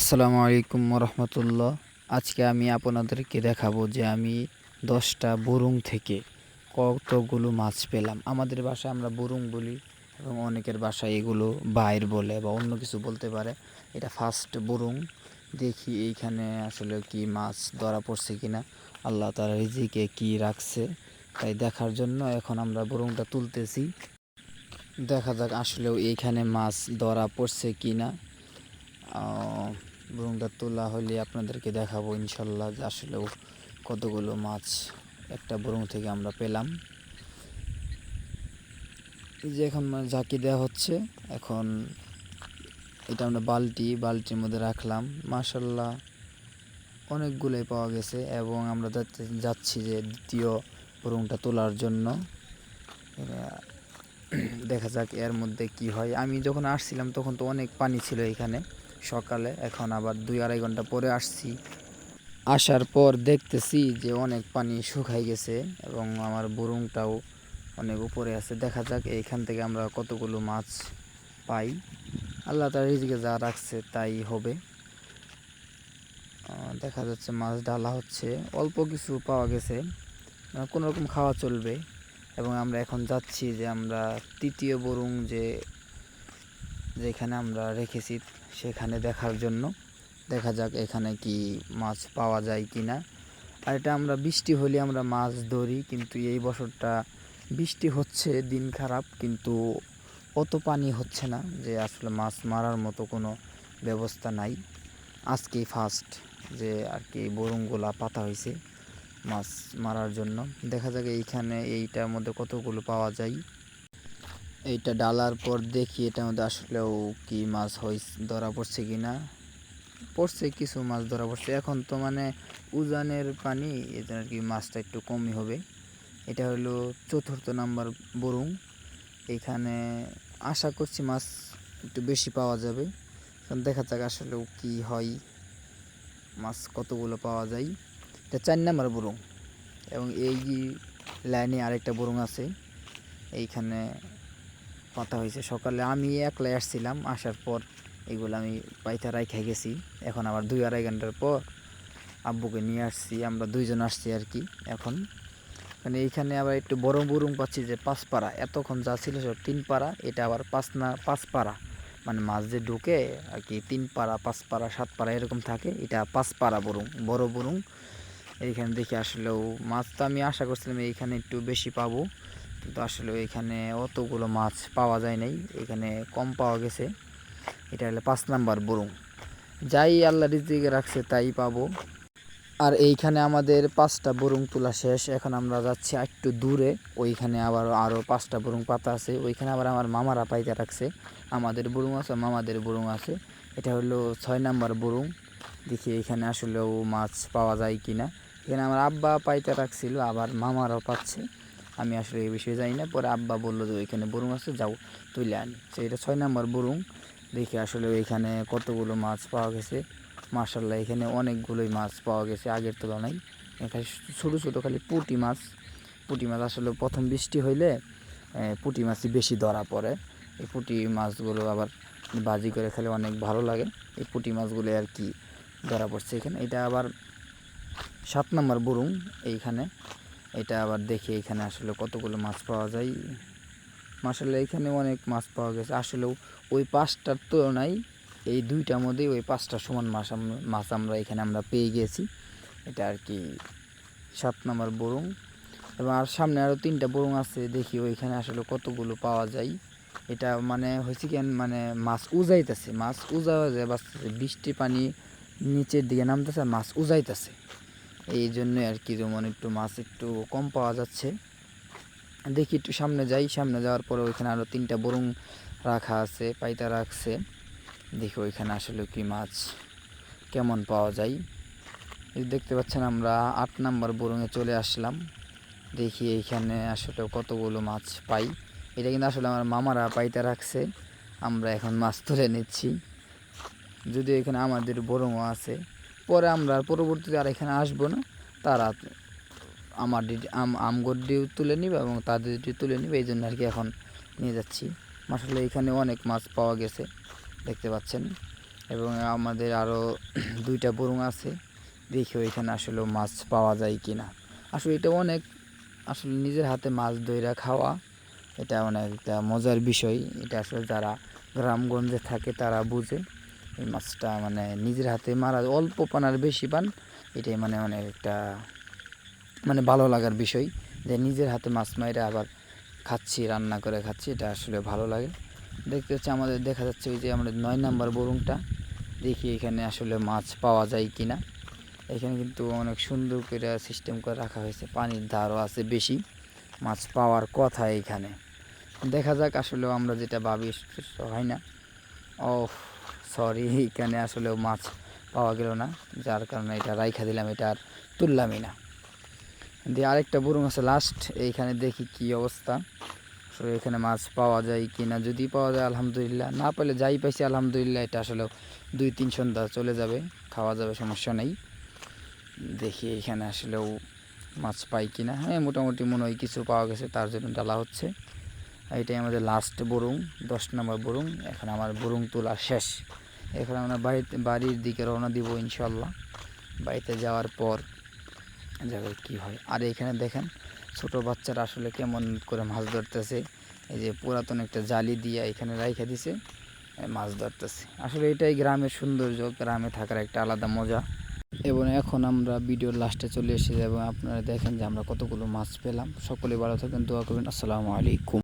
আসসালামু আলাইকুম রহমতুল্লাহ আজকে আমি আপনাদেরকে দেখাবো যে আমি দশটা বুরুং থেকে কতগুলো মাছ পেলাম। আমাদের বাসায় আমরা বুরুং বলি এবং অনেকের বাসায় এগুলো বাইর বলে বা অন্য কিছু বলতে পারে। এটা ফার্স্ট বুরুং। দেখি এইখানে আসলে কি মাছ ধরা পড়ছে কি না আল্লাহ তার রিজিকে কি রাখছে তাই দেখার জন্য এখন আমরা বুরুংটা তুলতেছি। দেখা যাক আসলেও এইখানে মাছ ধরা পড়ছে কিনা। বুরুংটা তোলা হলে আপনাদেরকে দেখাবো ইনশাল্লাহ যে আসলেও কতগুলো মাছ একটা বুরুং থেকে আমরা পেলাম। এই যে এখন ঝাঁকি দেওয়া হচ্ছে, এখন এটা আমরা বালতি, বালতির মধ্যে রাখলাম। মাশাল্লাহ অনেকগুলোই পাওয়া গেছে এবং আমরা যাচ্ছি যে দ্বিতীয় বুরুংটা তোলার জন্য। দেখা যাক এর মধ্যে কি হয়। আমি যখন আসছিলাম তখন তো অনেক পানি ছিল এখানে। সকালে, এখন আবার দুই আড়াই ঘণ্টা পরে আসছি। আসার পর দেখতেছি যে অনেক পানি শুকাই গেছে এবং আমার বুরুংটাও অনেক উপরে আছে। দেখা যাক এইখান থেকে আমরা কতগুলো মাছ পাই। আল্লাহ তার রিজিকে যা রাখছে তাই হবে। দেখা যাচ্ছে মাছ ডালা হচ্ছে। অল্প কিছু পাওয়া গেছে। কোনো রকম খাওয়া চলবে। এবং আমরা এখন যাচ্ছি যে আমরা তৃতীয় বরুং যে যেখানে আমরা রেখেছি সেখানে দেখার জন্য। দেখা যাক এখানে কি মাছ পাওয়া যায় কি না আর এটা আমরা বৃষ্টি হলে আমরা মাছ ধরি, কিন্তু এই বছরটা বৃষ্টি হচ্ছে, দিন খারাপ, কিন্তু অত পানি হচ্ছে না যে আসলে মাছ মারার মতো কোনো ব্যবস্থা নাই। আজকেই ফার্স্ট যে আর কি বরুংগুলা পাতা হয়েছে মাছ মারার জন্য। দেখা যাক এইখানে এইটার মধ্যে কতগুলো পাওয়া যায়। এইটা ডালার পর দেখি এটার মধ্যে আসলেও কি মাছ হয়ে ধরা পড়ছে কি না পড়ছে, কিছু মাছ ধরা পড়ছে। এখন তো মানে উজানের পানি এটা আর কি মাছটা একটু কমই হবে। এটা হলো চতুর্থ নাম্বার বরুং। এখানে আশা করছি মাছ একটু বেশি পাওয়া যাবে। কারণ দেখা যাক আসলেও কি হয়, মাছ কতগুলো পাওয়া যায়। এটা চার নাম্বার বরুং। এবং এই লাইনে আরেকটা বরুং আছে। এইখানে পাতা হয়েছে। সকালে আমি একলাই আসছিলাম, আসার পর এগুলো আমি পাইতা রাইখা গেছি। এখন আবার দুই আড়াই ঘণ্টার পর আব্বুকে নিয়ে আসছি, আমরা দুইজন আসছি আর কি এখন। মানে এইখানে আবার একটু বড় বুরুং পাচ্ছি যে পাঁচ পাড়া, এতক্ষণ যা ছিল সব তিন পাড়া, এটা আবার পাঁচ না, পাঁচ পাড়া। মানে মাছ যে ঢুকে আর কি তিন পাড়া, পাঁচ পাড়া, সাত পাড়া এরকম থাকে, এটা পাঁচ পাড়া বরুং, বড় বরুং। এইখানে দেখি আসলেও মাছ তো আমি আশা করছিলাম এইখানে একটু বেশি পাবো। কিন্তু আসলে এখানে অতগুলো মাছ পাওয়া যায় নাই। এখানে কম পাওয়া গেছে। এটা হলো পাঁচ নাম্বার বরুং যাই আল্লাহ রিজিকে রাখছে, তাই পাবো। আর এইখানে আমাদের পাঁচটা বরুং তোলা শেষ। এখন আমরা যাচ্ছি একটু দূরে। ওইখানে আবার আরও পাঁচটা বরুং পাতা আছে। ওইখানে আবার আমার মামারা পাইতে রাখছে। আমাদের বরুং আছে, মামাদের বরুং আছে। এটা হলো ছয় নাম্বার বরুং দেখি এখানে আসলেও মাছ পাওয়া যায় কি না এখানে আমার আব্বা পাইতে রাখছিল, আবার মামারাও পাচ্ছে। আমি আসলে এই বিষয়ে যাই না। পরে আব্বা বলল যে, ওইখানে বরুং আছে, যাও তুলে আনি। সেটা ছয় নাম্বার বরুং। দেখি আসলে ওইখানে কতগুলো মাছ পাওয়া গেছে। মার্শাল্লাহ এখানে অনেকগুলোই মাছ পাওয়া গেছে আগের তুলনায়। এখানে ছোটো ছোটো খালি পুঁটি মাছ। পুঁটি মাছ আসলে প্রথম বৃষ্টি হইলে পুঁটি মাছই বেশি ধরা পড়ে। এই পুঁটি মাছগুলো আবার বাজি করে খেলে অনেক ভালো লাগে। এই পুঁটি মাছগুলো আর কি ধরা পড়ছে এখানে। এটা আবার সাত নম্বর বুরুং এইখানে। এটা আবার দেখি এখানে আসলে কতগুলো মাছ পাওয়া যায়। আসলে এখানে অনেক মাছ পাওয়া গেছে। আসলেও ওই পাঁচটার তুলনায় এই দুইটার মধ্যেই ওই পাঁচটা সমান মাছ মাছ আমরা এখানে আমরা পেয়ে গেছি। এটা আর কি সাত নম্বর বরুং। এবং আর সামনে আরও তিনটা বরুং আছে, দেখি ওইখানে আসলে কতগুলো পাওয়া যায়। এটা মানে হয়েছে কেন মানে মাছ উজাইতেছে, মাছ উজা যায় বাঁচতেছে বৃষ্টি পানি নিচের দিকে নামতেছে মাছ উজাইতেছে। এই জন্য আর কি যেমন একটু মাছ একটু কম পাওয়া যাচ্ছে। দেখি একটু সামনে যাই, সামনে যাওয়ার পরে ওইখানে আরও তিনটা বরুং রাখা আছে, পাইতা রাখছে। দেখি ওইখানে আসলে কি মাছ কেমন পাওয়া যায়। দেখতে পাচ্ছেন আমরা আট নাম্বার বরুঙে চলে আসলাম। দেখি এইখানে আসলে কতগুলো মাছ পাই। এটা কিন্তু আসলে আমার মামারা পাইতে রাখছে। আমরা এখন মাছ তুলে নিচ্ছি। যদিও এখানে আমাদের বরুঙও আছে। পরে আমরা পরবর্তীতে আর এখানে আসব না। তারা আমার আম আমগড্ডিও তুলে নিবে এবং তাদের তুলে নিবে এই জন্য আর কি এখন নিয়ে যাচ্ছি। আসলে এখানে অনেক মাছ পাওয়া গেছে, দেখতে পাচ্ছেন। এবং আমাদের আরও দুইটা বরুং আছে, দেখি ওইখানে আসলে মাছ পাওয়া যায় কি না আসলে এটা অনেক, আসলে নিজের হাতে মাছ ধইরা খাওয়া, এটা অনেক একটা মজার বিষয়। এটা আসলে যারা গ্রামগঞ্জে থাকে তারা বুঝে। এই মাছটা মানে নিজের হাতে মারা অল্প পান আর বেশি পান, এটাই মানে অনেক একটা মানে ভালো লাগার বিষয়। যে নিজের হাতে মাছ মাইরা আবার খাচ্ছি, রান্না করে খাচ্ছি, এটা আসলে ভালো লাগে। দেখতে হচ্ছে আমাদের, দেখা যাচ্ছে ওই যে আমাদের নয় নাম্বার বরুংটা, দেখি এখানে আসলে মাছ পাওয়া যায় কি না এখানে কিন্তু অনেক সুন্দর করে সিস্টেম করে রাখা হয়েছে, পানির ধারও আছে বেশি, মাছ পাওয়ার কথা এখানে। দেখা যাক আসলেও আমরা যেটা ভাবি, হয় না। ও সরি, এখানে আসলেও মাছ পাওয়া গেল না, যার কারণে এটা রাইখা দিলাম, এটা আর তুললামই না। দিয়ে আরেকটা বরুং আছে লাস্ট এইখানে দেখি কি অবস্থা। আসলে এখানে মাছ পাওয়া যায় কি না, যদি পাওয়া যায়, আলহামদুলিল্লাহ। না পেলে যাই পাইছি, আলহামদুলিল্লাহ, এটা আসলে দুই, তিন সন্ধ্যা চলে যাবে, খাওয়া যাবে, সমস্যা নেই। দেখি এখানে আসলেও মাছ পাই কি না। হ্যাঁ মোটামুটি মনে হয় কিছু পাওয়া গেছে, তার জন্য ডালা হচ্ছে। এটাই আমাদের লাস্ট বরুং দশ নম্বর বরুং এখন আমার বরুং তোলা শেষ। এখন আমরা বাড়িতে, বাড়ির দিকে রওনা দিব ইনশাল্লাহ বাড়িতে যাওয়ার পর যাবে কি হয়। আর এখানে দেখেন, ছোট বাচ্চারা আসলে কেমন করে মাছ ধরতেছে। এই যে পুরাতন একটা জালি দিয়ে এখানে রাইখা দিছে মাছ ধরতেছে। আসলে এটাই গ্রামের সৌন্দর্য, গ্রামে থাকার একটা আলাদা মজা। এবং এখন আমরা ভিডিওর লাস্টে চলে এসেছি এবং আপনারা দেখেন যে আমরা কতগুলো মাছ পেলাম। সকলে ভালো থাকেন, দোয়া করবেন। আসসালামু আলাইকুম।